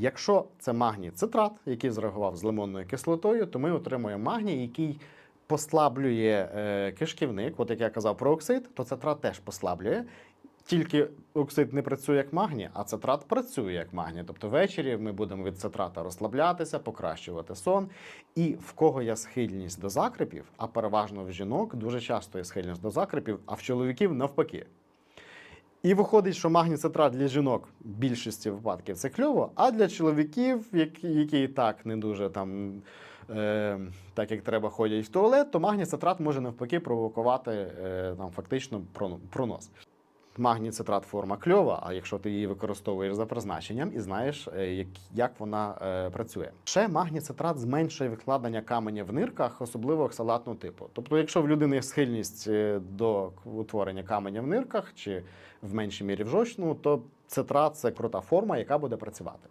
Якщо це магній цитрат, який зреагував з лимонною кислотою, то ми отримуємо магній, який послаблює е, кишківник. От як я казав про оксид, то цитрат теж послаблює. Тільки оксид не працює як магній, а цитрат працює як магній. Тобто ввечері ми будемо від цитрата розслаблятися, покращувати сон. І в кого є схильність до закрепів, а переважно в жінок дуже часто є схильність до закрепів, а в чоловіків навпаки. І виходить, що магніцитрат для жінок в більшості випадків це кльово, а для чоловіків, які, і так не дуже там, е, так як треба ходять в туалет, то магніцитрат може навпаки провокувати е, там, фактично прону- пронос. Магніцитрат форма кльова, а якщо ти її використовуєш за призначенням і знаєш, е, як, як вона е, працює. Ще магніцитрат зменшує відкладення каменя в нирках, особливо оксалатного типу. Тобто, якщо в людини є схильність е, до утворення каменя в нирках чи в меншій мірі в жовчну, то цитрат це крута форма, яка буде працювати.